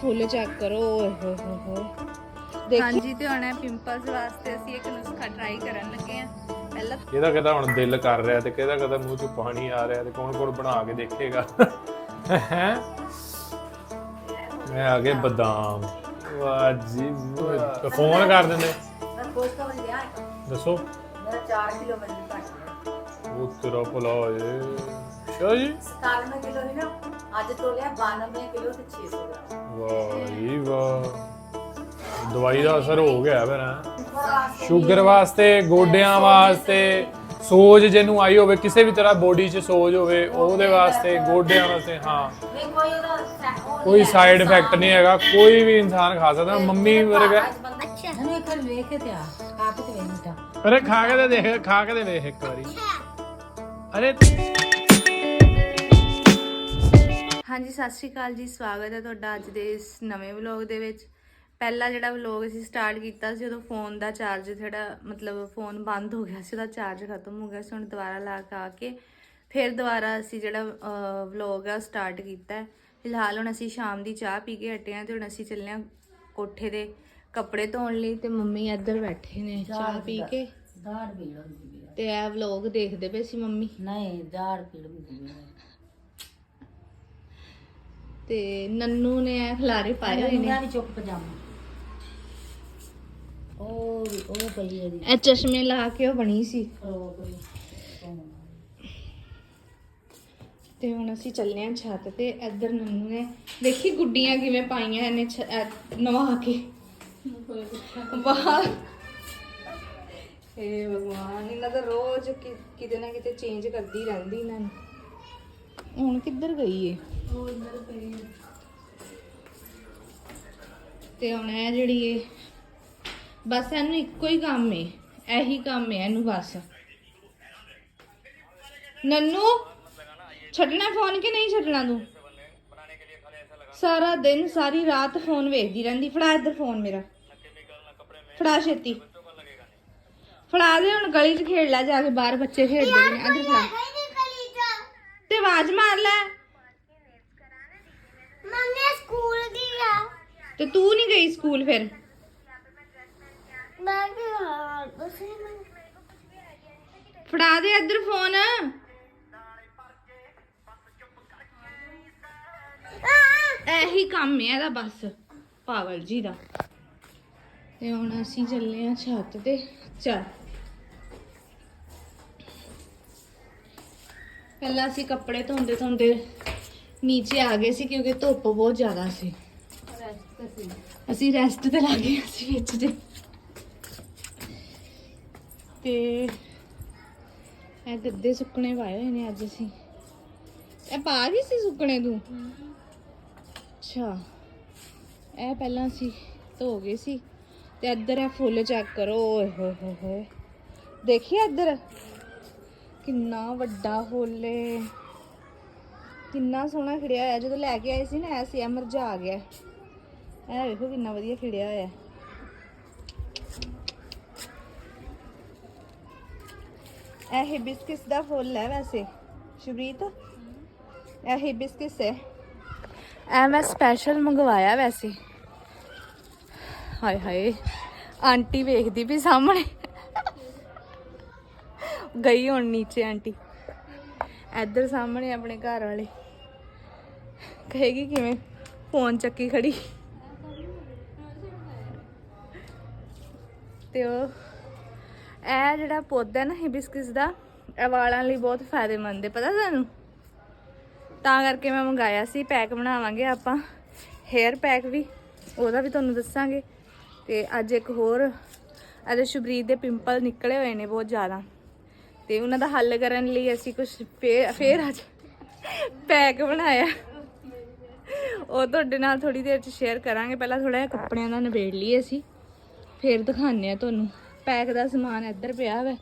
ਫੁੱਲ check ਕਰੋ ਓਏ ਹੋਏ ਹੋਏ ਹੋਏ। ਹਾਂਜੀ ਤੇ ਹੁਣ ਪਿੰਪਲਸ ਵਾਸਤੇ ਅਸੀਂ ਇੱਕ ਨੁਸਖਾ ਟਰਾਈ ਕਰਨ ਲੱਗੇ ਆ ਪਹਿਲਾਂ ਕਿਹਦਾ ਕਿਹਦਾ ਹੁਣ ਦਿਲ ਕਰ ਰਿਹਾ ਤੇ ਕਿਹਦਾ ਕਿਹਦਾ ਮੂੰਹ 'ਚ ਪਾਣੀ ਆ ਰਿਹਾ ਤੇ ਕੌਣ ਕੌਣ ਬਣਾ ਕੇ ਦੇਖੇਗਾ? ਹੈ? ਮੈਂ ਆ ਗਏ ਬਦਾਮ। ਵਾਹ ਜੀ ਵਾਹ। ਫੋਨ ਕਰ ਦਿੰਦੇ। ਕੋਸਤਾ ਬਣ ਗਿਆ ਦੱਸੋ। ਮੇਰਾ 4 ਕਿਲੋ ਵਜਨ ਘਟ ਗਿਆ ਉਹ ਤੇਰਾ ਭਲਾ ਜੀ। 97 ਕਿਲੋ ਸੀ ਨਾ। ਅੱਜ ਤੋਲਿਆ 92 ਕਿਲੋ ਤੇ 600 ਗ੍ਰਾਮ। ਵਾਹ ਜੀ ਵਾਹ। ਦਵਾਈ ਦਾ ਅਸਰ ਹੋ ਗਿਆ ਫਿਰ ਹੈਂ। ਸ਼ੂਗਰ ਵਾਸਤੇ ਗੋਡਿਆਂ ਵਾਸਤੇ ਸੋਜ ਜਿਹਨੂੰ ਆਈ ਹੋਵੇ ਕਿਸੇ ਵੀ ਤਰ੍ਹਾਂ ਬੋਡੀ 'ਚ ਸੋਜ ਹੋਵੇ ਉਹਦੇ ਵਾਸਤੇ ਗੋਡਿਆਂ ਵਾਸਤੇ ਹਾਂ। ਨਹੀਂ ਕੋਈ ਉਹਦਾ ਸੈ- ਉਹ ਕੋਈ ਨਹੀਂ ਹੈ, ਸਾਈਡ ਇਫੈਕਟ ਨਹੀਂ ਹੈਗਾ ਕੋਈ ਵੀ ਇਨਸਾਨ ਖਾ ਸਕਦਾ ਮੰਮੀ ਵਰਗਾ ਅੱਜ ਬੰਦਾ ਅੱਛਾ। ਨੂੰ ਇੱਕ ਵਾਰ ਵੇਖ ਕੇ ਤੇ ਆ ਖਾ ਕੇ ਤੇ ਵੇਖ ਮਿੱਠਾ ਅਰੇ ਖਾ ਕੇ ਤੇ ਦੇਖ ਖਾ ਕੇ ਤੇ ਵੇਖ ਇੱਕ ਵਾਰੀ। ਅਰੇ ਹਾਂਜੀ ਸਤਿ ਸ਼੍ਰੀ ਅਕਾਲ ਜੀ ਸਵਾਗਤ ਹੈ ਤੁਹਾਡਾ ਅੱਜ ਦੇ ਇਸ ਨਵੇਂ ਵਲੌਗ ਦੇ ਵਿੱਚ। ਪਹਿਲਾ ਜਿਹੜਾ ਵਲੌਗ ਅਸੀਂ ਸਟਾਰਟ ਕੀਤਾ ਸੀ ਉਦੋਂ ਫੋਨ ਦਾ ਚਾਰਜ ਥੋੜਾ ਮਤਲਬ ਫੋਨ ਬੰਦ ਹੋ ਗਿਆ ਸੀ ਉਹਦਾ ਚਾਰਜ ਖਤਮ ਹੋ ਗਿਆ ਸੀ ਹੁਣ ਦੁਬਾਰਾ ਲਾ ਕੇ ਆ ਕੇ ਫਿਰ ਦੁਬਾਰਾ ਅਸੀਂ ਜਿਹੜਾ ਵਲੌਗ ਆ ਸਟਾਰਟ ਕੀਤਾ ਹੈ। ਫਿਲਹਾਲ ਹੁਣ ਅਸੀਂ ਸ਼ਾਮ ਦੀ ਚਾਹ ਪੀ ਕੇ ਹਟੇ ਹਾਂ ਤੇ ਹੁਣ ਅਸੀਂ ਚੱਲੇ ਹਾਂ ਕੋਠੇ ਦੇ ਕੱਪੜੇ ਧੋਣ ਲਈ ਤੇ ਮੰਮੀ ਇੱਧਰ ਬੈਠੇ ਨੇ ਚਾਹ ਪੀ ਕੇ। ਦਾੜ ਪੀੜ ਹੁੰਦੀ ਹੈ ਤੇ ਇਹ ਵਲੌਗ ਦੇਖਦੇ ਪਏ ਸੀ ਮੰਮੀ? ਨਹੀਂ ਦਾੜ ਪੀੜ ਹੁੰਦੀ ਹੈ ਤੇ ਨੰਨੂ ਨੇ ਇਹ ਖਲਾਰੇ ਪਾਏ ਹੋਏ ਨੇ। ਦੀ ਚੁੱਕ ਪਜਾਮਾ। ਉਹ ਉਹ ਪਈ ਹੈ ਇਹ ਚਸ਼ਮੇ ਲਾ ਕੇ ਉਹ ਬਣੀ ਸੀ। ਤੇ ਹੁਣ ਅਸੀਂ ਚੱਲੇ ਆਂ ਛੱਤ ਤੇ। ਇੱਧਰ ਨੰਨੂ ਨੇ ਦੇਖੀ ਗੁੱਡੀਆਂ ਕਿਵੇਂ ਪਾਈਆਂ ਇਹਨੇ ਛ- ਨਵਾ ਕੇ। ਵਾਹ। ਏ ਭਗਵਾਨ ਇਹਨਾਂ ਦਾ ਰੋਜ਼ ਕਿ- ਕਿਤੇ ਨਾ ਕਿਤੇ ਚੇਂਜ ਕਰਦੀ ਰਹਿੰਦੀ ਇਹਨਾਂ ਨੂੰ। ਹੁਣ ਕਿੱਧਰ ਗਈ ਏ? ਉਹ ਅੰਦਰ ਪਈ ਹੈ ਤੇ ਹੁਣ ਇਹ ਜਿਹੜੀ ਏ ਬਸ ਇਹਨੂੰ ਇੱਕੋ ਹੀ ਕੰਮ ਏ ਇਹੀ ਕੰਮ ਏ ਇਹਨੂੰ ਬਸ। ਨੰਨੂ ਛੱਡਣਾ ਫੋਨ ਕਿ ਨਹੀਂ ਛੱਡਣਾ ਤੂੰ? ਸਾਰਾ ਦਿਨ ਸਾਰੀ ਰਾਤ ਫੋਨ ਵੇਖਦੀ ਰਹਿੰਦੀ। ਫੜਾ ਇੱਧਰ ਫੋਨ ਮੇਰਾ। ਫੜਾ ਛੇਤੀ। ਫੜਾ ਦੇ ਹੁਣ ਗਲੀ 'ਚ ਖੇਡ ਲੈ ਜਾ ਕੇ ਬਾਹਰ ਬੱਚੇ ਖੇਡਦੇ ਨੇ। ਇੱਧਰ ਫੜਾ। ਤੇ ਆਵਾਜ਼ ਮਾਰ ਲੈ। ਸਕੂਲ ਤੇ ਤੂੰ ਨਹੀਂ ਗਈ ਸਕੂਲ ਫਿਰ? ਮੈਂ ਤੁਸੀਂ ਫੜਾ ਦੇ ਇੱਧਰ ਫੋਨ। ਇਹੀ ਕੰਮ ਹੈ ਇਹਦਾ ਬਸ ਪਾਗਲ ਜੀ ਦਾ। ਤੇ ਹੁਣ ਅਸੀਂ ਚੱਲੇ ਆ ਛੱਤ ਤੇ। ਚੱਲ। ਪਹਿਲਾਂ ਅਸੀਂ ਕੱਪੜੇ ਧੋਂਦੇ ਧੋਂਦੇ ਨੀਚੇ ਆ ਗਏ ਸੀ ਕਿਉਂਕਿ ਧੁੱਪ ਬਹੁਤ ਜ਼ਿਆਦਾ ਸੀ। ਅਸੀਂ ਰੈਸਟ ਤੇ ਲੱਗ ਗਏ ਸੀ ਵਿੱਚ ਜੇ। ਤੇ ਇਹ ਗੱਦੇ ਸੁੱਕਣੇ ਪਾਏ ਹੋਏ ਨੇ ਅੱਜ ਅਸੀਂ। ਇਹ ਪਾ ਗਈ ਸੀ ਸੁੱਕਣੇ ਤੂੰ? ਅੱਛਾ। ਇਹ ਪਹਿਲਾਂ ਅਸੀਂ ਧੋ ਗਏ ਸੀ ਤੇ ਇੱਧਰ ਇਹ ਫੁੱਲ ਚੈੱਕ ਕਰੋ। ਓਏ ਹੋਏ ਹੋਏ ਹੋਏ। ਦੇਖਿਆ ਇੱਧਰ? ਕਿੰਨਾ ਵੱਡਾ ਫੁੱਲ ਏ। ਕਿੰਨਾ ਸੋਹਣਾ ਖਿੜਿਆ ਹੋਇਆ, ਜਦੋਂ ਲੈ ਕੇ ਆਏ ਸੀ ਨਾ ਐਸੀ ਆ ਮਰਝਾ ਗਿਆ। ਇਹ ਵੇਖੋ ਕਿੰਨਾ ਵਧੀਆ ਖਿੜਿਆ ਹੋਇਆ। ਇਹ ਹਿਬਿਸਕਸ ਦਾ ਫੁੱਲ ਹੈ ਵੈਸੇ ਸ਼ਬਰੀਤ ਇਹ ਹਿਬਿਸਕਸ ਹੈ। ਇਹ ਮੈਂ ਸਪੈਸ਼ਲ ਮੰਗਵਾਇਆ ਵੈਸੇ। ਹਾਏ ਹਾਏ, ਆਂਟੀ ਵੇਖਦੀ ਵੀ ਸਾਹਮਣੇ। ਗਈ ਹੁਣ ਨੀਚੇ ਆਂਟੀ। ਇੱਧਰ ਸਾਹਮਣੇ ਆਪਣੇ ਘਰ ਵਾਲੇ। ਹੈਗੀ ਕਿਵੇਂ? ਫੋਨ ਚੱਕੀ ਖੜੀ। ਤੇ ਉਹ, ਇਹ ਜਿਹੜਾ ਪੌਦਾ ਹੈ ਨਾ ਹਿਬਿਸਕਸ ਦਾ, ਇਹ ਵਾਲਾਂ ਲਈ ਬਹੁਤ ਫਾਇਦੇਮੰਦ ਹੈ। ਪਤਾ ਤੁਹਾਨੂੰ? ਤਾਂ ਕਰਕੇ ਮੈਂ ਮੰਗਾਇਆ ਸੀ, ਪੈਕ ਬਣਾਵਾਂਗੇ ਆਪਾਂ। ਹੇਅਰ ਪੈਕ ਵੀ, ਉਹਦਾ ਵੀ ਤੁਹਾਨੂੰ ਦੱਸਾਂਗੇ। ਤੇ ਅੱਜ ਇੱਕ ਹੋਰ ਅਰੇ ਸ਼ੁਭਰੀਤ ਦੇ ਪਿੰਪਲ ਨਿਕਲੇ ਹੋਏ ਨੇ ਬਹੁਤ ਜ਼ਿਆਦਾ। ਤੇ ਉਹਨਾਂ ਦਾ ਹੱਲ ਕਰਨ ਲਈ ਅਸੀਂ ਕੁਝ ਫੇਰ ਫੇਰ ਅੱਜ ਪੈਕ ਬਣਾਇਆ। ਉਹ ਤੁਹਾਡੇ ਨਾਲ ਥੋੜੀ ਦੇਰ ਚ ਸ਼ੇਅਰ ਕਰਾਂਗੇ। ਪਹਿਲਾਂ ਥੋੜਾ ਜਿਹਾ ਕੱਪੜਿਆਂ ਦਾ ਨਿਬੇੜ ਲਈਏ ਅਸੀਂ। ਫੇਰ ਦਿਖਾਉਂਦੇ ਆ ਤੁਹਾਨੂੰ। ਪੈਕ ਦਾ ਸਮਾਨ ਇੱਧਰ ਪਿਆ ਹੋਇਆ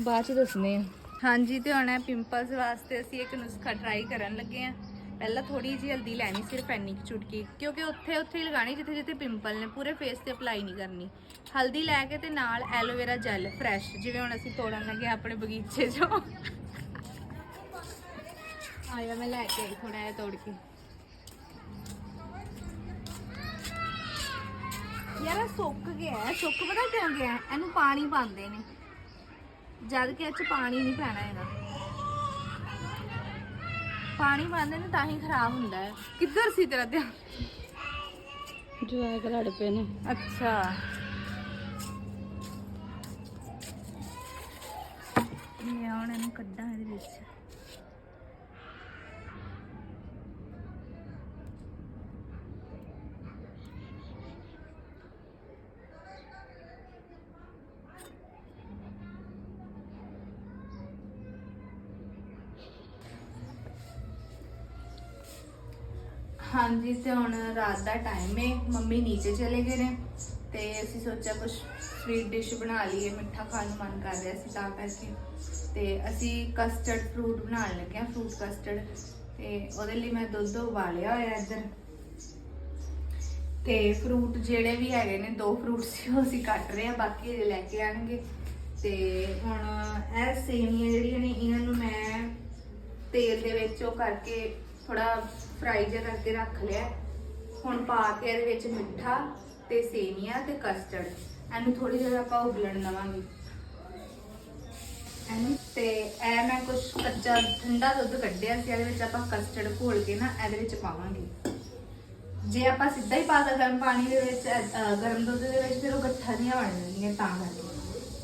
ਬਾਅਦ ਚ ਦੱਸਨੇ ਆ ਹਾਂਜੀ, ਤੇ ਹੁਣ ਪਿੰਪਲਸ ਵਾਸਤੇ ਅਸੀਂ ਇੱਕ ਨੁਸਖਾ ਟਰਾਈ ਕਰਨ ਲੱਗੇ ਆ ਪਹਿਲਾਂ ਥੋੜੀ ਜਿਹੀ ਹਲਦੀ ਲੈਣੀ ਸਿਰਫ ਇੰਨੀ ਕੁ ਚੁਟਕੀ। ਕਿਉਂਕਿ ਉੱਥੇ ਉੱਥੇ ਹੀ ਲਗਾਣੀ ਜਿੱਥੇ ਜਿੱਥੇ ਪਿੰਪਲ ਨੇ, ਪੂਰੇ ਫੇਸ ਤੇ ਅਪਲਾਈ ਨਹੀਂ ਕਰਨੀ। ਹਲਦੀ ਲੈ ਕੇ ਤੇ ਨਾਲ ਐਲੋਵੇਰਾ ਜੈਲ ਫਰੈਸ਼ ਜਿਵੇਂ ਹੁਣ ਅਸੀਂ ਤੋੜਨ ਲੱਗੇ ਆਪਣੇ ਬਗੀਚੇ 'ਚੋਂ। ਆਇਆ ਮੈਂ ਲੈ ਕੇ ਆਈ ਥੋੜਾ ਜਿਹਾ ਤੋੜ ਕੇ। ਯਾਰ ਇਹ ਸੁੱਕ ਗਿਆ ਹੈ। ਸੁੱਕ ਪਤਾ ਕਿਉਂ ਗਿਆ? ਹੈ? ਇਹਨੂੰ ਪਾਣੀ ਪਾਉਂਦੇ ਨੇ। ਜਦ ਕਿ ਇਹ ਚ ਪਾਣੀ ਨਹੀਂ ਪੈਣਾ ਹੈਗਾ। ਪਾਣੀ ਪਾਉਂਦੇ ਨੇ ਤਾਂ ਹੀ ਖਰਾਬ ਹੁੰਦਾ ਹੈ। ਕਿੱਧਰ ਸੀ ਤੇਰਾ ਧਿਆਨ? ਜਵਾਕ ਲੜ ਪਏ ਨੇ। ਅੱਛਾ। ਮੈਂ ਹੁਣ ਇਹਨੂੰ ਕੱਢਾਂ ਇਹਦੇ ਵਿੱਚ। ਹਾਂਜੀ, ਤੇ ਹੁਣ ਰਾਤ ਦਾ ਟਾਈਮ ਹੈ ਮੰਮੀ ਨੀਚੇ ਚਲੇ ਗਏ ਨੇ, ਤੇ ਅਸੀਂ ਸੋਚਿਆ ਕੁਝ ਸਵੀਟ ਡਿਸ਼ ਬਣਾ ਲਈਏ, ਮਿੱਠਾ ਖਾਣ ਨੂੰ ਮਨ ਕਰ ਰਿਹਾ ਸੀ ਤਾਂ ਕਰਕੇ। ਤੇ ਅਸੀਂ ਕਸਟਰਡ ਫਰੂਟ ਬਣਾਉਣ ਲੱਗੇ ਹਾਂ ਫਰੂਟ ਕਸਟਰਡ ਤੇ ਉਹਦੇ ਲਈ ਮੈਂ ਦੁੱਧ ਉਬਾਲਿਆ ਹੋਇਆ ਇੱਧਰ। ਤੇ ਫਰੂਟ ਜਿਹੜੇ ਵੀ ਹੈਗੇ ਨੇ, ਦੋ ਫਰੂਟ ਸੀ, ਉਹ ਅਸੀਂ ਕੱਟ ਰਹੇ ਹਾਂ, ਬਾਕੀ ਹਜੇ ਲੈ ਕੇ ਆਣਗੇ ਤੇ ਹੁਣ ਇਹ ਸੇਵੀਆਂ ਜਿਹੜੀਆਂ ਨੇ, ਇਹਨਾਂ ਨੂੰ ਮੈਂ ਤੇਲ ਦੇ ਵਿੱਚ ਉਹ ਕਰਕੇ ਥੋੜਾ ਫਰਾਈ ਜਿਹਾ ਕਰਕੇ ਰੱਖ ਲਿਆ। ਹੁਣ ਪਾ ਕੇ ਇਹਦੇ ਵਿੱਚ ਮਿੱਠਾ ਤੇ ਸੇਵੀਆਂ ਤੇ ਕਸਟਰਡ ਇਹਨੂੰ ਥੋੜੀ ਜਿਹੀ ਆਪਾਂ ਉਬਲਣ ਦਵਾਂਗੇ। ਇਹਨੂੰ ਤੇ ਇਹ ਮੈਂ ਕੁਝ ਕੱਚਾ ਠੰਡਾ ਦੁੱਧ ਕੱਢਿਆ ਸੀ, ਇਹਦੇ ਵਿੱਚ ਆਪਾਂ ਕਸਟਰਡ ਘੋਲ ਕੇ ਨਾ ਇਹਦੇ ਵਿੱਚ ਪਾਵਾਂਗੇ। ਜੇ ਆਪਾਂ ਸਿੱਧਾ ਹੀ ਪਾ ਦਾਂ ਗਰਮ ਪਾਣੀ ਦੇ ਵਿੱਚ ਗਰਮ ਦੁੱਧ ਦੇ ਵਿੱਚ, ਫਿਰ ਉਹ ਗੱਠਾ ਜਿਹੀਆਂ ਬਣ ਜਾਂਦੀਆਂ ਤਾਂ ਕਰਕੇ।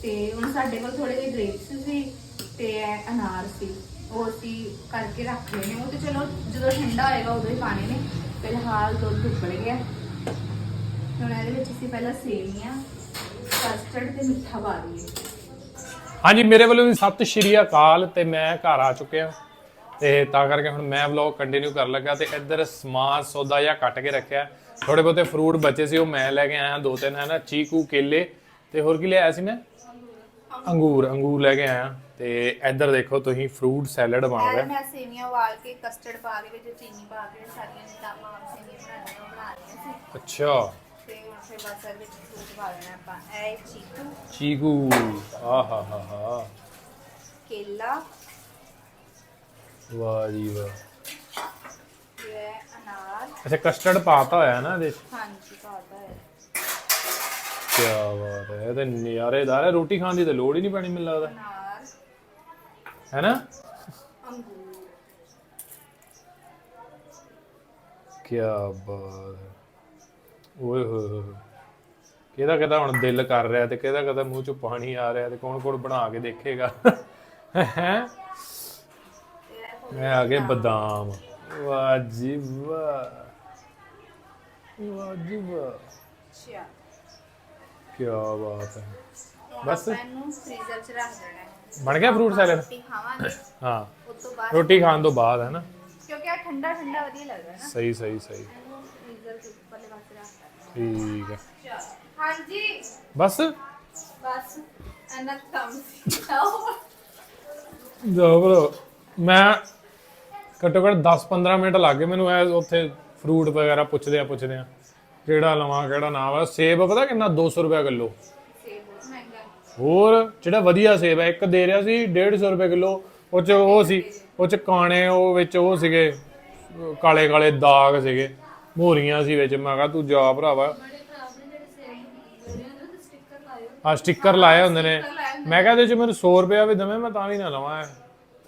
ਤੇ ਹੁਣ ਸਾਡੇ ਕੋਲ ਥੋੜੇ ਜਿਹੇ ਗ੍ਰੇਪਸ ਸੀ ਤੇ ਇਹ ਅਨਾਰ ਸੀ। ਉਹ ਅਸੀਂ ਕਰਕੇ ਰੱਖ ਲਏ ਉਹ ਤੇ ਚਲੋ ਜਦੋਂ ਠੰਡਾ ਹੋਏਗਾ ਉਦੋਂ ਹੀ ਪਾਣੇ ਨੇ। ਫਿਲਹਾਲ ਦੁੱਧ ਉੱਬਲ ਗਿਆ। ਹੁਣ ਇਹਦੇ ਵਿੱਚ ਅਸੀਂ ਪਹਿਲਾਂ ਸੇਵੀਆਂ ਕਸਟਰਡ ਤੇ ਮਿੱਠਾ ਪਾ ਦਈਏ। ਹਾਂਜੀ, ਮੇਰੇ ਵੱਲੋਂ ਵੀ ਸਤਿ ਸ਼੍ਰੀ ਅਕਾਲ ਤੇ ਮੈਂ ਘਰ ਆ ਚੁੱਕਿਆ। ਤੇ ਤਾਂ ਕਰਕੇ ਹੁਣ ਮੈਂ ਵਲੌਗ ਕੰਟੀਨਿਊ ਕਰਨ ਲੱਗਾ ਤੇ ਇੱਧਰ ਸਮਾਨ ਸੌਦਾ ਜਿਹਾ ਕੱਟ ਕੇ ਰੱਖਿਆ। ਥੋੜੇ ਬਹੁਤੇ ਫਰੂਟ ਬਚੇ ਸੀ, ਉਹ ਮੈਂ ਲੈ ਕੇ ਆਇਆ, ਦੋ ਤਿੰਨ ਹੈ ਨਾ ਚੀਕੂ, ਕੇਲੇ ਤੇ ਹੋਰ ਕੀ ਲਿਆਇਆ ਸੀ ਮੈਂ? ਅੰਗੂਰ ਅੰਗੂਰ ਲੈ ਕੇ ਆਇਆ। ਤੇ ਇੱਧਰ ਦੇਖੋ ਤੁਸੀਂ ਫਰੂਟ ਸੈਲਡ ਬਣ ਇਹ ਰਿਹਾ ਮੈਂ ਸੇਵੀਆਂ ਉਬਾਲ ਕੇ ਕਸਟਰਡ ਪਾ ਕੇ ਵਿੱਚ ਚੀਨੀ ਪਾ ਕੇ ਸਾਰੀਆਂ ਨਿਕਾਮਾਂ ਸੇਵੀਆਂ ਬਣਾਉਣੀਆਂ ਉਹ ਬਣਾ ਲਈਆਂ ਸੀ। ਅੱਛਾ। ਤੇ ਹੁਣ ਫਿਰ ਬਸ ਇਹਦੇ ਵਿੱਚ ਫਰੂਟ ਪਾ ਦੇਣਾ ਆਪਾਂ। ਇਹ ਚੀਕੂ। ਚੀਕੂ। ਆਹਾ ਹਾ ਹਾ ਕੇਲਾ। ਵਾਹ ਜੀ ਵਾਹ। ਤੇ ਇਹ ਅਨਾਰ। ਅੱਛਾ ਕਸਟਰਡ ਪਾਤਾ ਹੋਇਆ ਨਾ ਇਹਦੇ ਹਾਂਜੀ ਪਾਤਾ ਹੈ ਕੀ ਬਾਤ ਹੈ, ਇਹ ਤੇ ਨਜ਼ਾਰੇਦਾਰ ਹੈ, ਰੋਟੀ ਖਾਣ ਦੀ ਤੇ ਲੋੜ ਹੀ ਨਹੀਂ ਪੈਣੀ ਮੈਨੂੰ ਲੱਗਦਾ। ਅਨਾਰ ਹੈ ਨਾ? ਅੰਗੂਰ ਕੀ ਬਾਤ ਹੈ। ਓਏ ਹੋਏ ਹੋਏ ਹੋਏ। ਕਿਹਦਾ ਕਿਹਦਾ ਹੁਣ ਦਿਲ ਕਰ ਰਿਹਾ ਤੇ ਕਿਹਦਾ ਕਿਹਦਾ ਮੂੰਹ ਚੋਂ ਪਾਣੀ ਆ ਰਿਹਾ ਤੇ ਕੌਣ ਕੌਣ ਬਣਾ ਕੇ ਦੇਖੇਗਾ। ਹੈ? ਮੈਂ ਆ ਗਏ ਬਦਾਮ। ਵਾਹ ਜੀ ਵਾਹ। ਵਾਹ ਜੀ ਵਾਹ। ਅੱਛਾ। ਕੀ ਬਾਤ ਹੈ। ਬਸ? ਆਪਾਂ ਇਹਨੂੰ ਫ੍ਰੀਜ਼ਰ 'ਚ ਰੱਖ ਦੇਣਾ ਹੈ। ਬਣ ਗਿਆ ਫਰੂਟ ਸੈਲਡ ਰੋਟੀ ਖਾਵਾਂਗੇ। ਹਾਂ। ਉਸ ਤੋਂ ਬਾਅਦ ਰੋਟੀ ਖਾਣ ਤੋਂ ਬਾਅਦ ਹੈ ਨਾ। ਕਿਉਂਕਿ ਆ ਠੰਡਾ ਠੰਡਾ ਵਧੀਆ ਲੱਗਦਾ ਨਾ। ਸਹੀ ਸਹੀ ਸਹੀ। ਇਹਨੂੰ ਫ੍ਰੀਜ਼ਰ ਦੇ ਉੱਪਰਲੇ ਪਾਸੇ ਰੱਖ ਠੀਕ ਹੈ। ਦੇਣਾ ਹਾਂਜੀ। ਬਸ। ਬਸ। ਕੁ ਕੰਮ ਸੀ। ਖਾਓ ਜੋ ਬਰੋ ਮੈਂ ਘੱਟੋ ਘੱਟ 10-15 ਮਿੰਟ ਲੱਗ ਗਏ ਮੈਨੂੰ ਐ ਉੱਥੇ ਫਰੂਟ ਵਗੈਰਾ ਪੁੱਛਦੇ ਆ ਪੁੱਛਦੇ ਆ ਕਿਹੜਾ ਲਵਾਂ ਕਿਹੜਾ ਨਾ ਵਾ? ਸੇਬ ਪਤਾ ਕਿੰਨਾ? 200 ਰੁਪਏ ਕਿਲੋ। ਹੋਰ ਜਿਹੜਾ ਵਧੀਆ ਸੇਬ ਹੈ ਇੱਕ ਦੇ ਰਿਹਾ ਸੀ 150 ਰੁਪਏ ਕਿਲੋ। ਉਹ ਚ ਉਹ ਸੀ ਉਹ ਚ ਕਾਣੇ ਉਹ ਵਿੱਚ ਉਹ ਸੀਗੇ ਕਾਲੇ ਕਾਲੇ ਦਾਗ ਸੀਗੇ ਮੋਰੀਆਂ ਸੀ ਵਿੱਚ। ਮੈਂ ਕਿਹਾ ਤੂੰ ਜਾ ਭਰਾਵਾ। ਆ ਸਟicker ਲਾਏ ਹੁੰਦੇ ਨੇ। ਮੈਂ ਕਿਹਾ ਇਹਦੇ ਚ ਮੈਨੂੰ 100 ਰੁਪਏ ਵੀ ਦਵੇਂ ਮੈਂ ਤਾਂ ਵੀ ਨਾ ਲਵਾਂ।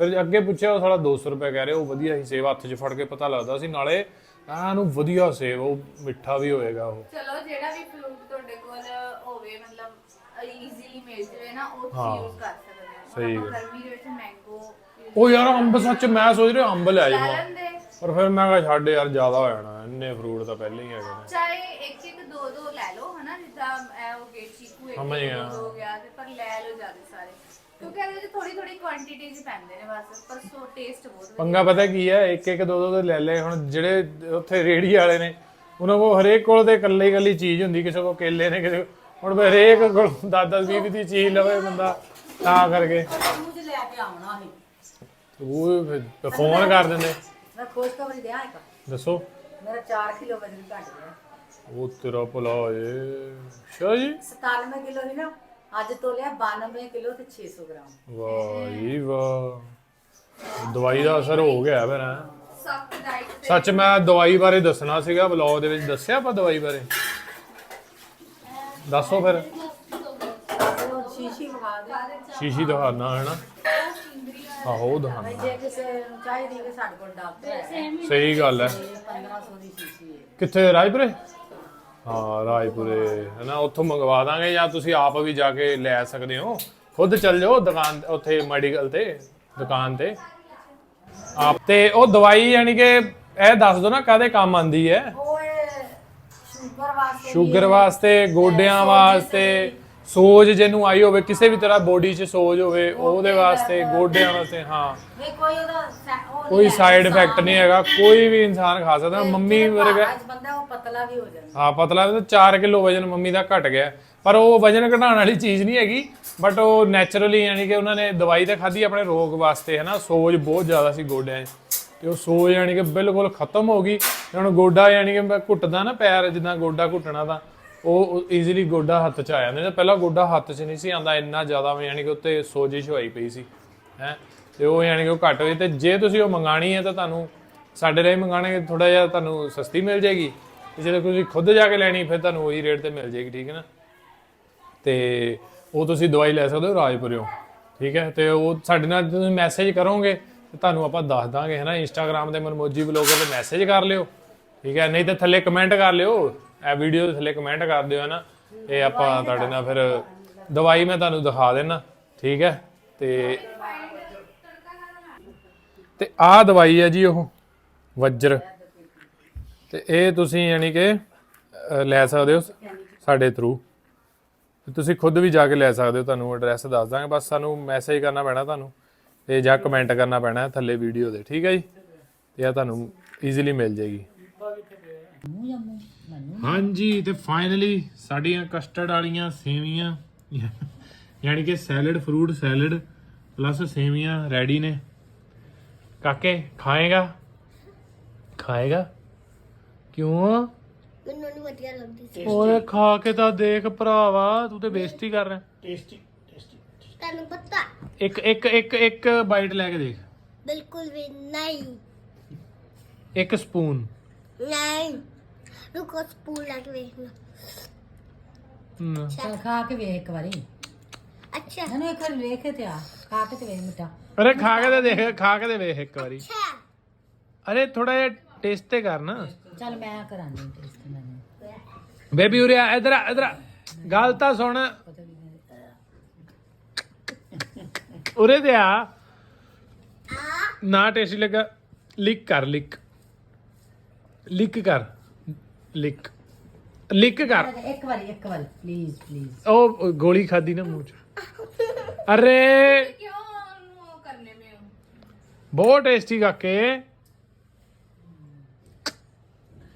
ਫਿਰ ਅੱਗੇ ਪੁੱਛਿਆ ਉਹ ਸਾਲਾ 200 ਰੁਪਏ ਕਹਿ ਰਹੇ ਉਹ ਵਧੀਆ ਹੀ ਸੇਬ ਹੱਥ 'ਚ ਫੜ ਕੇ ਪਤਾ ਲੱਗਦਾ ਸੀ। ਨਾਲੇ ਐਨੂੰ ਵਧੀਆ ਸੇਬ ਉਹ ਮਿੱਠਾ ਵੀ ਹੋਏਗਾ ਉਹ। ਚਲੋ ਜਿਹੜਾ ਵੀ ਫਰੂਟ ਤੁਹਾਡੇ ਕੋਲ ਹੋਵੇ ਮਤਲਬ ਈਜ਼ੀਲੀ ਮਿਲ ਜਾਵੇ ਨਾ ਉਹ ਹਾਂ। ਤੁਸੀਂ ਯੂਜ਼ ਕਰ ਸਕਦੇ ਹੋ। ਸਹੀ ਗੱਲ। ਗਰਮੀ ਦੇ ਵਿੱਚ ਮੈਂਗੋ ਉਹ ਯਾਰ ਅੰਬ ਸੱਚ ਮੈਂ ਸੋਚ ਰਿਹਾ ਅੰਬ ਲੈ ਜਾਵਾਂ ਪਰ ਫਿਰ ਮੈਂ ਕਿਹਾ ਛੱਡ ਯਾਰ ਜ਼ਿਆਦਾ ਹੋ ਜਾਣਾ ਇੰਨੇ ਫਰੂਟ ਤਾਂ ਪਹਿਲੇ ਹੀ ਹੈਗੇ ਨੇ। ਚਾਹੇ ਇੱਕ ਇੱਕ ਦੋ ਦੋ ਲੈ ਲਓ ਹਨਾ ਜਿੱਦਾਂ ਇਹ ਹੋ ਗਏ ਚੀਕੂ ਇੱਕ ਹੋ ਗਿਆ ਤੇ ਪਰ ਲੈ ਲਓ ਜ਼ਿਆਦਾ ਸਾਰੇ। ਕਿਉਂਕਿ ਇਹਦੇ ਵਿੱਚ ਥੋੜੀ ਥੋੜੀ ਕੁਆਂਟੀਟੀ ਚ ਪੈਂਦੇ ਨੇ ਬਸ ਪਰ ਸੋ ਟੇਸਟ ਬਹੁਤ ਵਧੀਆ ਪੰਗਾ ਪਤਾ ਕੀ ਹੈ ਇੱਕ ਇੱਕ ਦੋ ਦੋ ਦੇ ਲੈ ਲੈ ਹੁਣ ਜਿਹੜੇ ਉੱਥੇ ਰੇੜੀ ਵਾਲੇ ਨੇ ਉਹਨਾਂ ਕੋਲ ਹਰੇਕ ਕੋਲ ਤੇ ਇਕੱਲੇ ਇਕੱਲੀ ਚੀਜ਼ ਹੁੰਦੀ ਕਿਸੇ ਕੋਲ ਕੇਲੇ ਨੇ ਕਿਸੇ ਕੋਲ- ਹੁਣ ਵੀ ਹਰੇਕ ਕੋਲ 10 10 20 ਦੀ ਚੀਜ਼ ਲਵੇ ਬੰਦਾ ਤਾਂ ਕਰਕੇ। ਮੂੰਹ ਚ ਲੈ ਕੇ ਆਉਣਾ ਸੀ। ਉਹ ਫਿਰ ਫੋਨ ਕਰ ਦਿੰਦੇ। ਮੈਂ ਖੁਸ਼ਖਬਰੀ ਦਿਆਂ ਇੱਕ। ਦੱਸੋ। ਮੇਰਾ 4 ਕਿਲੋ ਵਜ਼ਨ ਘਟ ਗਿਆ। ਉਹ ਤੇਰਾ ਭਲਾ ਏ। ਸ਼ਾ ਜੀ। 97 ਕਿਲੋ ਸੀ ਨਾ। ਅੱਜ ਤੋਲਿਆ 92 ਕਿਲੋ ਤੇ 600 ਗ੍ਰਾਮ। ਵਾਹ ਜੀ ਵਾਹ। ਦਵਾਈ ਦਾ ਅਸਰ ਹੋ ਗਿਆ ਫਿਰ ਹੈਂ। ਸਖਤ ਡਾਈਟ ਤੇ। ਸੱਚ ਮੈਂ ਦਵਾਈ ਬਾਰੇ ਦੱਸਣਾ ਸੀਗਾ ਵਲੌਗ ਦੇ ਵਿੱਚ ਦੱਸਿਆ ਆਪਾਂ ਦਵਾਈ ਬਾਰੇ? ਦੱਸੋ ਫਿਰ। ਉਹ ਸ਼ੀਸ਼ੀ ਵਿਖਾ ਦੇ। ਸ਼ੀਸ਼ੀ ਦਿਖਾਣਾ ਹੈ ਨਾ? ਆਹੋ ਉਹ ਦਿਖਾਣਾ ਜੇ ਕਿਸੇ ਨੂੰ ਚਾਹੀਦੀ ਕਿ ਸਾਡੇ ਕੋਲ ਡਾਕਟਰ ਹੈ। ਸਹੀ ਗੱਲ ਹੈ। ਇਹ 1500 ਦੀ ਸ਼ੀਸ਼ੀ ਹੈ। ਕਿੱਥੇ ਰਾਜਪੁਰੇ? ਹਾਂ ਰਾਜਪੁਰੇ ਹਨਾ ਉੱਥੋਂ ਮੰਗਵਾ ਦਾਂਗੇ ਜਾਂ ਤੁਸੀਂ ਆਪ ਵੀ ਜਾ ਕੇ ਲੈ ਸਕਦੇ ਹੋ। ਖੁਦ ਚੱਲ ਜਾਓ ਦੁਕਾਨ ਉੱਥੇ ਮੈਡੀਕਲ ਤੇ ਦੁਕਾਨ ਤੇ। ਆਪ ਤੇ ਉਹ ਦਵਾਈ ਯਾਨੀ ਕਿ ਇਹ ਦੱਸ ਦੋ ਨਾ ਕਾਦੇ ਕੰਮ ਆਂਦੀ ਹੈ। ਉਹ ਸ਼ੂਗਰ ਵਾਸਤੇ ਸ਼ੂਗਰ ਵਾਸਤੇ ਗੋਡਿਆਂ ਵਾਸਤੇ। ਸੋਜ ਜਿਹਨੂੰ ਆਈ ਹੋਵੇ ਕਿਸੇ ਵੀ ਤਰ੍ਹਾਂ ਬੋਡੀ 'ਚ ਸੋਜ ਹੋਵੇ ਉਹਦੇ ਵਾਸਤੇ ਗੋਡਿਆਂ ਵਾਸਤੇ ਹਾਂ। ਨਹੀਂ ਕੋਈ ਉਹਦਾ ਸਾ- ਉਹ ਨਹੀਂ ਕੋਈ ਹੈ, ਸਾਈਡ ਇਫੈਕਟ ਨਹੀਂ ਹੈਗਾ ਕੋਈ ਵੀ ਇਨਸਾਨ ਖਾ ਸਕਦਾ ਮੰਮੀ ਵਰਗਾ ਭਾਰਾ ਬੰਦਾ ਉਹ ਪਤਲਾ ਵੀ ਹੋ ਜਾਂਦਾ। ਹਾਂ ਪਤਲਾ ਤਾਂ 4 ਕਿਲੋ ਵਜਨ ਮੰਮੀ ਦਾ ਘਟ ਗਿਆ। ਪਰ ਉਹ ਵਜਨ ਘਟਾਉਣ ਵਾਲੀ ਚੀਜ਼ ਨਹੀਂ ਹੈਗੀ ਬਟ ਉਹ ਨੈਚੁਰਲੀ ਯਾਨੀ ਕਿ ਉਹਨਾਂ ਨੇ ਦਵਾਈ ਤਾਂ ਖਾਧੀ ਆਪਣੇ ਰੋਗ ਵਾਸਤੇ ਹੈ ਨਾ ਸੋਜ ਬਹੁਤ ਜ਼ਿਆਦਾ ਸੀ ਗੋਡਿਆਂ 'ਚ। ਤੇ ਉਹ ਸੋਜ ਯਾਨੀ ਕਿ ਬਿਲਕੁਲ ਖਤਮ ਹੋ ਗਈ। ਤੇ ਹੁਣ ਗੋਡਾ ਯਾਨੀ ਕਿ ਮੈਂ ਘੁੱਟਦਾ ਨਾ ਪੈਰ ਜਿੱਦਾਂ ਗੋਡਾ ਘੁੱਟਣਾ ਤਾਂ। ਉਹ ਈਜ਼ੀਲੀ ਗੋਡਾ ਹੱਥ 'ਚ ਆ ਜਾਂਦਾ ਪਹਿਲਾਂ ਗੋਡਾ ਹੱਥ 'ਚ ਨਹੀਂ ਸੀ ਆਂਦਾ ਇੰਨਾ ਜ਼ਿਆਦਾ ਯਾਨੀ ਕਿ ਉੱਤੇ ਸੋਜਿਸ਼ ਹੋਈ ਪਈ ਸੀ, ਹੈ। ਤੇ ਉਹ ਯਾਨੀ ਕਿ ਉਹ ਘੱਟ ਹੋਈ। ਤੇ ਜੇ ਤੁਸੀਂ ਉਹ ਮੰਗਾਣੀ ਹੈ ਤਾਂ ਤੁਹਾਨੂੰ ਸਾਡੇ ਲਈ ਮੰਗਾਣਗੇ ਥੋੜਾ ਜਿਹਾ ਤੁਹਾਨੂੰ ਸਸਤੀ ਮਿਲ ਜਾਏਗੀ। ਤੇ ਜੇ ਤੁਸੀਂ ਖੁਦ ਜਾ ਕੇ ਲੈਣੀ, ਫਿਰ ਤੁਹਾਨੂੰ ਉਹੀ ਰੇਟ ਤੇ ਮਿਲ ਜਾਏਗੀ, ਠੀਕ ਹੈ ਨਾ? ਤੇ ਉਹ ਤੁਸੀਂ ਦਵਾਈ ਲੈ ਸਕਦੇ ਹੋ ਰਾਜਪੁਰਿਓ, ਠੀਕ ਹੈ? ਤੇ ਉਹ ਸਾਡੇ ਨਾਲ ਤੁਸੀਂ ਮੈਸੇਜ ਕਰੋਗੇ, ਤੇ ਤੁਹਾਨੂੰ ਆਪਾਂ ਦੱਸ ਦਾਂਗੇ, ਹੈ ਨਾ? ਇੰਸਟਾਗ੍ਰam ਤੇ ਮਨਮੋਜੀ ਬਲੌਗਰ ਤੇ ਮੈਸੇਜ ਕਰ ਲਿਓ, ਠੀਕ ਹੈ? ਨਹੀਂ ਤਾਂ ਥੱਲੇ ਕਮੈਂਟ ਕਰ ਲਿਓ। ਇਹ ਵੀਡੀਓ ਦੇ ਥੱਲੇ ਕਮੈਂਟ ਕਰ ਦਿਓ ਹੈ ਨਾ ਇਹ ਆਪਾਂ ਤੁਹਾਡੇ ਨਾਲ ਫਿਰ ਦਵਾਈ ਮੈਂ ਤੁਹਾਨੂੰ ਦਿਖਾ ਦੇਣਾ ਠੀਕ ਹੈ? ਤੇ ਤੇ ਆਹ ਦਵਾਈ ਹੈ ਜੀ ਉਹ, ਵਜਰ। ਤੇ ਇਹ ਤੁਸੀਂ ਯਾਨੀ ਕਿ ਲੈ ਸਕਦੇ ਹੋ ਸਾਡੇ ਥਰੂ ਤੇ ਤੁਸੀਂ ਖੁਦ ਵੀ ਜਾ ਕੇ ਲੈ ਸਕਦੇ ਹੋ, ਤੁਹਾਨੂੰ ਐਡਰੈਸ ਦੱਸ ਦਾਂਗੇ। ਬਸ ਸਾਨੂੰ ਮੈਸੇਜ ਕਰਨਾ ਪੈਣਾ ਤੁਹਾਨੂੰ, ਤੇ ਜਾਂ ਕਮੈਂਟ ਕਰਨਾ ਪੈਣਾ ਥੱਲੇ ਵੀਡੀਓ ਦੇ ਠੀਕ ਹੈ ਜੀ? ਤੇ ਇਹ ਤੁਹਾਨੂੰ ਈਜ਼ੀਲੀ ਮਿਲ ਜੇਗੀ ਹਾਂਜੀ ਤੇ ਫਾਈਨਲੀ ਸਾਡੀਆਂ ਕਸਟਰਡ ਵਾਲੀਆਂ ਸੇਵੀਆਂ ਯਾਨੀ ਕਿ ਸੈਲਡ ਫਰੂਟ ਸੈਲਡ ਪਲੱਸ ਸੇਵੀਆਂ ਰੈਡੀ ਨੇ। ਕਾਕੇ ਖਾਏਗਾ? ਖਾਏਗਾ? ਕਿਉਂ? ਮੈਨੂੰ ਨਹੀਂ ਵਧੀਆ ਲੱਗਦੀ ਸੀ। ਓਏ ਖਾ ਕੇ ਤਾਂ ਦੇਖ ਭਰਾਵਾ ਤੂੰ ਤੇ ਬੇਇੱਜ਼ਤੀ ਕਰ ਰਿਹਾ। ਤੈਨੂੰ ਪਤਾ? ਇੱਕ ਇੱਕ ਇੱਕ ਇੱਕ ਬਾਈਟ ਲੈ ਕੇ ਦੇਖ। ਬਿਲਕੁਲ ਵੀ ਨਹੀਂ। ਇੱਕ ਸਪੂਨ ਲਾ ਕੇ ਵੇਖਣਾ ਹਮ, ਚਲ ਖਾ ਕੇ ਵੇਖ ਇੱਕ ਵਾਰੀ ਅੱਛਾ ਇਹਨੂੰ ਇੱਕ ਵਾਰੀ ਵੇਖ ਤੇ ਆ ਖਾ ਕੇ ਤੇ ਵੇਖ ਮਿੱਠਾ ਅਰੇ ਖਾ ਕੇ ਤੇ ਦੇਖ ਖਾ ਕੇ ਤੇ ਵੇਖ ਇੱਕ ਵਾਰੀ ਅੱਛਾ ਅਰੇ ਥੋੜਾ ਜਿਹਾ ਟੇਸਟ ਤੇ ਕਰ ਨਾ ਚਲ ਮੈਂ ਕਰਾਂਗੀ ਟੇਸਟ ਮੈਨੂੰ ਬੇਬੀ ਉਰੇ ਆ ਇਧਰ ਆ ਇਧਰ ਆ ਗੱਲ ਤਾਂ ਸੁਣ ਉਰੇ ਤੇ ਆ ਨਾ ਟੇਸਟੀ ਲੱਗਾ ਲਿਕ ਕਰ ਲਿਕ ਲਿਕ ਕਰ। ਲਿਕ। ਲਿਕ ਕਰ। ਇੱਕ ਵਾਰੀ ਇੱਕ ਵਾਰੀ ਪਲੀਜ਼ ਪਲੀਜ਼ ਉਹ ਗੋਲੀ ਖਾਦੀ ਨਾ ਮੂੰਹ ਚ। ਅਰੇ! ਕਿਉਂ ਉਹਨੂੰ ਉਹ ਕਰਨੇ ਮੇ ਹੋ ਬਹੁਤ ਟੇਸਟੀ ਕਾਕੇ।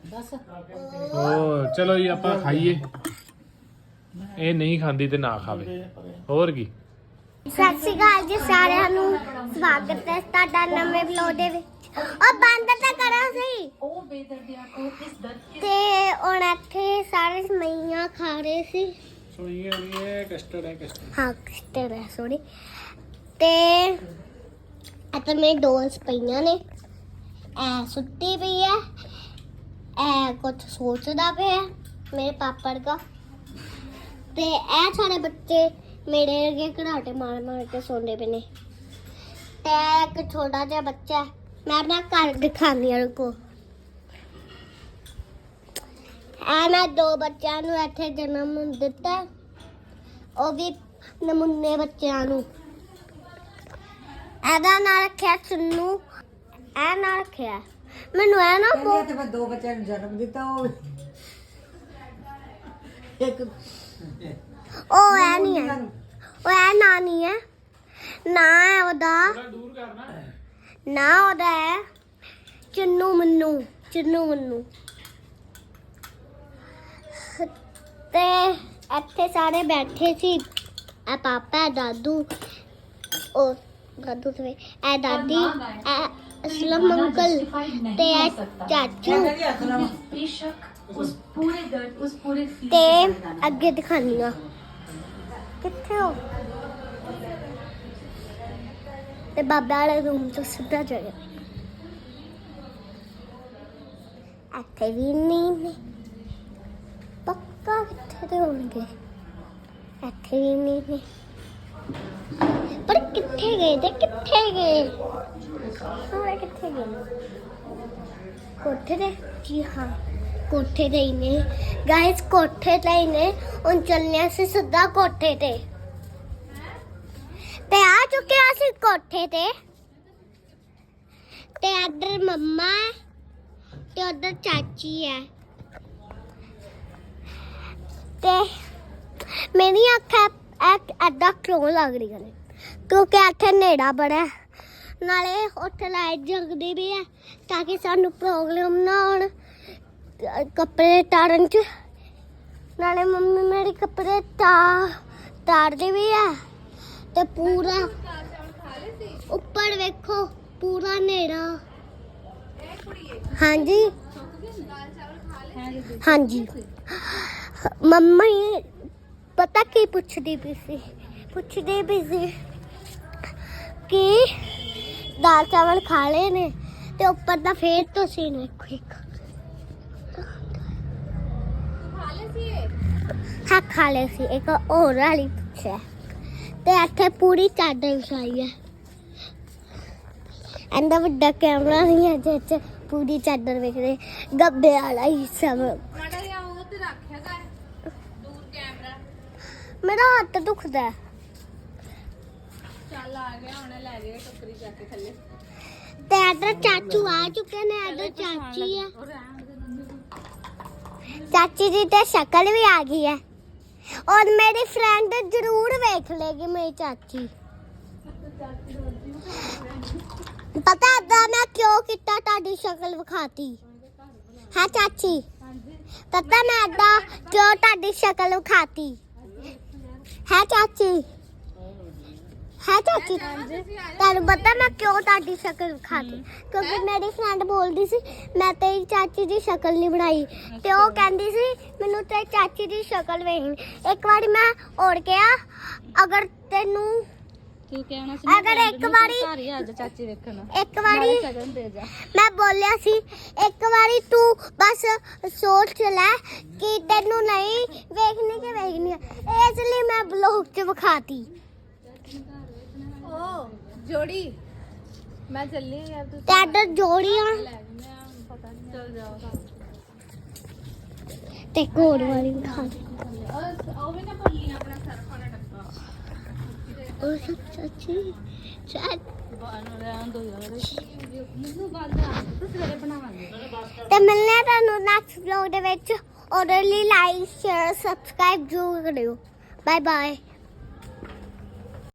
ਬਸ ਓ ਚਲੋ ਜੀ ਆਪਾਂ ਖਾਈਏ। ਇਹ ਨਹੀਂ ਖਾਂਦੀ ਤੇ ਨਾ ਖਾਵੇ। ਹੋਰ ਕੀ? ਸਤਿ ਸ਼੍ਰੀ ਅਕਾਲ ਜੀ ਸਾਰਿਆਂ ਨੂੰ ਸਵਾਗਤ ਹੈ ਤੁਹਾਡਾ ਨਵੇਂ ਵਲੋਗ ਦੇ ਵਿੱਚ। ਉਹ ਬੰਦ ਤਾਂ ਕਰੋ ਸਹੀ ਉਹ ਬੇਦਰਦਿਆਂ ਕੋ ਇਸ ਦਰਦ ਤੇ ਹੁਣ ਇੱਥੇ ਸਾਰੇ ਸਮਈਆਂ ਖਾ ਰਹੇ ਸੀ। ਸੋਈਏ ਇਹ ਕਸਟਰਡ ਹੈ ਕਸਟਰਡ। ਹਾਂ ਕਸਟਰ ਹੈ ਸੋਰੀ ਤੇ ਅਤੇ ਮੇਰੇ ਡੋਲਸ ਪਈਆਂ ਨੇ। ਐ ਸੁੱਤੀ ਪਈ ਹੈ। ਐ ਕੁਝ ਸੋਚਦਾ ਪਿਆ ਹੈ, ਮੇਰੇ ਪਾਪੜ ਦਾ ਤੇ ਇਹ ਸਾਰੇ ਬੱਚੇ ਮੇਰੇ ਅੱਗੇ ਘਰਾਟੇ ਮਾਰ ਮਾਰ ਕੇ ਸੌਂਦੇ ਪਏ ਨੇ। ਤੇ ਇਹ ਇੱਕ ਛੋਟਾ ਜਿਹਾ ਬੱਚਾ ਹੈ। ਮੈਂ ਆਪਣਾ ਘਰ ਦਿਖਾਉਂਦੀ ਹਾਂ ਰੁਕੋ। ਆ ਮੈਂ ਦੋ ਬੱਚਿਆਂ ਨੂੰ ਇੱਥੇ ਜਨਮ ਦਿੱਤਾ। ਉਹ ਵੀ ਨਮੂਨੇ ਬੱਚਿਆਂ ਨੂੰ। ਇਹਦਾ ਨਾਂ ਰੱਖਿਆ ਚੁੰਨੂ ਇਹ ਨਾਂ ਰੱਖਿਆ। ਮੈਨੂੰ ਇਹ ਨਾ ਕਹਿੰਦੇ ਤੇ ਮੈਂ ਦੋ ਬੱਚਿਆਂ ਨੂੰ ਜਨਮ ਦਿੱਤਾ ਉਹ ਇੱਕ ਉਹ ਇਹ ਨਹੀਂ ਹੈ। ਉਹ ਇਹ ਨਾਂ ਨਹੀਂ ਹੈ। ਨਾ ਹੈ ਉਹਦਾ। ਦੂਰ ਕਰਨਾ। ਨਾ ਉਹਦਾ ਹੈ। ਚੁੰਨੂ ਮੰਨੂ ਚੁੰਨੂ ਮੰਨੂ। ਤੇ ਇੱਥੇ ਸਾਰੇ ਬੈਠੇ ਸੀ। ਆ ਪਾਪਾ ਦਾਦੂ ਉਹ ਦਾਦੂ ਤੇ ਐ ਦਾਦੀ ਐ ਅਸਲਮ ਅੰਕਲ ਤੇ ਐ ਚਾਚੂ। ਬੇਸ਼ੱਕ ਤੇ ਅੱਗੇ ਦਿਖਾਣੀ ਕਿੱਥੇ ਹੋ? ਤੇ ਬਾਬਾ ਵਾਲੇ ਰੂਮ ਤੋਂ ਸਿੱਧਾ ਚਲੇ ਇੱਥੇ ਵੀ ਨਹੀਂ ਨੇ ਪੱਕਾ ਕਿੱਥੇ ਤੇ ਹੋਣਗੇ ਇੱਥੇ ਵੀ ਨਹੀਂ ਨੇ ਪਰ ਕਿੱਥੇ ਗਏ ਤੇ ਕਿੱਥੇ ਗਏ ਹਾਂ ਕਿੱਥੇ ਗਏ ਕੋਠੇ ਤੇ ਜੀ ਹਾਂ ਕੋਠੇ ਤੇ ਹੀ ਨੇ ਗਾਇਸ ਕੋਠੇ ਤੇ ਹੀ ਨੇ ਹੁਣ ਚੱਲਨੇ ਅਸੀਂ ਸਿੱਧਾ ਕੋਠੇ ਤੇ ਤੇ ਆ ਚੁੱਕੇ ਅਸੀਂ ਕੋਠੇ ਤੇ। ਤੇ ਇੱਧਰ ਮੰਮਾ ਹੈ ਤੇ ਉਧਰ ਚਾਚੀ ਹੈ। ਤੇ ਮੇਰੀ ਅੱਖਾਂ ਐਦਾਂ ਕਿਉਂ ਲੱਗ ਰਹੀਆਂ ਨੇ? ਕਿਉਂਕਿ ਇੱਥੇ ਨੇੜਾ ਬੜਾ ਨਾਲੇ ਉੱਥੇ ਲਾਈਟ ਜਗਦੀ ਵੀ ਹੈ ਤਾਂ ਕਿ ਸਾਨੂੰ ਪ੍ਰੋਬਲਮ ਨਾ ਹੋਣ ਕੱਪੜੇ ਤਾਰਨ ਚ। ਨਾਲੇ ਮੰਮੀ ਮੇਰੇ ਕੱਪੜੇ ਤਾ ਤਾਰਦੀ ਵੀ ਹੈ। ਤੇ ਪੂਰਾ ਉੱਪਰ ਵੇਖੋ, ਪੂਰਾ ਹਨੇਰਾ। ਹਾਂਜੀ? ਹਾਂਜੀ। ਮੰਮਾ, ਪਤਾ ਕੀ ਪੁੱਛਦੀ ਪਈ ਸੀ? ਪੁੱਛਦੀ ਪਈ ਸੀ ਕਿ ਦਾਲ ਚਾਵਲ ਖਾ ਲਏ ਨੇ ਤੇ ਉੱਪਰ ਦਾ ਫੇਰ ਤੁਸੀਂ ਵੇਖੋ ਇੱਕ। ਹਾਂ, ਖਾ ਲਏ ਸੀ ਇੱਕ ਹੋਰ ਵਾਲੀ ਪੁੱਛਿਆ। ਤੇ ਇੱਥੇ ਪੂਰੀ ਚਾਦਰ ਵਿਛਾਈ ਹੈ। ਐਂਦਾ ਵੱਡਾ ਕੈਮਰਾ ਨਹੀਂ ਹੈ ਜਿਹ 'ਚ ਪੂਰੀ ਚਾਦਰ ਵੇਖਦੇ। ਗੱਬੇ ਵਾਲਾ ਹੀ ਸਭ। ਮਾੜਾ ਜਿਹਾ ਉਹ ਤੇ ਰੱਖਿਆ ਕਰ ਦੂਰ ਕੈਮਰਾ ਮੇਰਾ ਹੱਥ ਦੁਖਦਾ ਹੈ। ਚੱਲ ਆ ਗਿਆ ਹੁਣ ਲੈ ਜਾਏਗਾ ਟੋਕਰੀ ਚੱਕ ਕੇ ਥੱਲੇ। ਤੇ ਇੱਧਰ ਚਾਚੂ ਆ ਚੁੱਕੇ ਨੇ ਇੱਧਰ ਚਾਚੀ ਹੈ ਚਾਚੀ ਦੀ ਤੇ ਸ਼ਕਲ ਵੀ ਆ ਗਈ ਹੈ। ਔਰ ਮੇਰੀ ਫਰੈਂਡ ਜ਼ਰੂਰ ਵੇਖ ਲੇਗੀ ਮੇਰੀ ਚਾਚੀ। ਪਤਾ ਏਦਾਂ ਮੈਂ ਕਿਉਂ ਕੀਤਾ ਤੁਹਾਡੀ ਸ਼ਕਲ ਵਿਖਾਤੀ? ਹੈ ਚਾਚੀ? ਪਤਾ ਮੈਂ ਏਦਾਂ ਕਿਉਂ ਤੁਹਾਡੀ ਸ਼ਕਲ ਵਿਖਾਤੀ? ਹੈ ਚਾਚੀ? ਹੈ ਚਾਚੀ? ਤੁਹਾਨੂੰ ਪਤਾ ਮੈਂ ਕਿਉਂ ਤੁਹਾਡੀ ਸ਼ਕਲ ਵਿਖਾਤੀ? ਕਿਉਂਕਿ ਮੇਰੀ ਫਰੈਂਡ ਬੋਲਦੀ ਸੀ ਮੈਂ ਤੇਰੀ ਚਾਚੀ ਦੀ ਸ਼ਕਲ ਨਹੀਂ ਬਣਾਈ। ਤੇ ਉਹ ਕਹਿੰਦੀ ਸੀ ਮੈਨੂੰ ਤੇ ਚਾਚੀ ਦੀ ਸ਼ਕਲ ਵੇਖਣੀ ਇੱਕ ਵਾਰੀ ਮੈਂ ਔੜ ਗਿਆ ਅਗਰ ਤੈਨੂੰ ਤੂੰ ਕਹਿਣਾ ਅਗਰ ਇੱਕ ਵਾਰੀ ਚਾਚੀ ਵੇਖਣ। ਇੱਕ ਵਾਰੀ ਸਗਨ ਦੇ ਜਾ। ਮੈਂ ਬੋਲਿਆ ਸੀ ਇੱਕ ਵਾਰੀ ਤੂੰ ਬਸ ਸੋਚ ਲੈ ਕਿ ਤੈਨੂੰ ਨਹੀਂ ਵੇਖਣੀ ਕਿ ਵੇਖਣੀ ਇਸ ਲਈ ਮੈਂ ਬਲੌਗ 'ਚ ਵਿਖਾਤੀ। ਜੋੜੀ। ਮੈਂ ਚੱਲੀ ਯਾਰ ਤੂੰ ਤੇ ਇੱਧਰ ਜੋੜੀਆਂ ਪਤਾ ਨਹੀਂ ਚੱਲ ਜਾਓ। ਤੇ ਘੋੜ ਵਾਲੀ ਖਾ। ਉਹ ਵੀ ਨਾ ਭੁੱਲੀ ਆਪਣਾ ਸਰਫ ਵਾਲਾ ਡੱਬਾ। ਉਹ ਸਭ ਚਾਚੀ ਚਾਚ ਬਾਹਰ ਰਹਿਣ ਦੋ ਯਾਰ। ਮੈਨੂੰ ਬੰਦ ਆ ਤੂੰ ਸਵੇਰੇ ਬਣਾਵਾਂਗੇ। ਤੇ ਮਿਲਨੇ ਆ ਤੁਹਾਨੂੰ ਨੈਕਸਟ ਵਲੌਗ ਦੇ ਵਿੱਚ। ਉਹਦੇ ਲਈ ਲਾਈਕ ਸ਼ੇਅਰ ਸਬਸਕ੍ਰਾਈਬ ਜ਼ਰੂਰ ਕਰਿਓ। Bye bye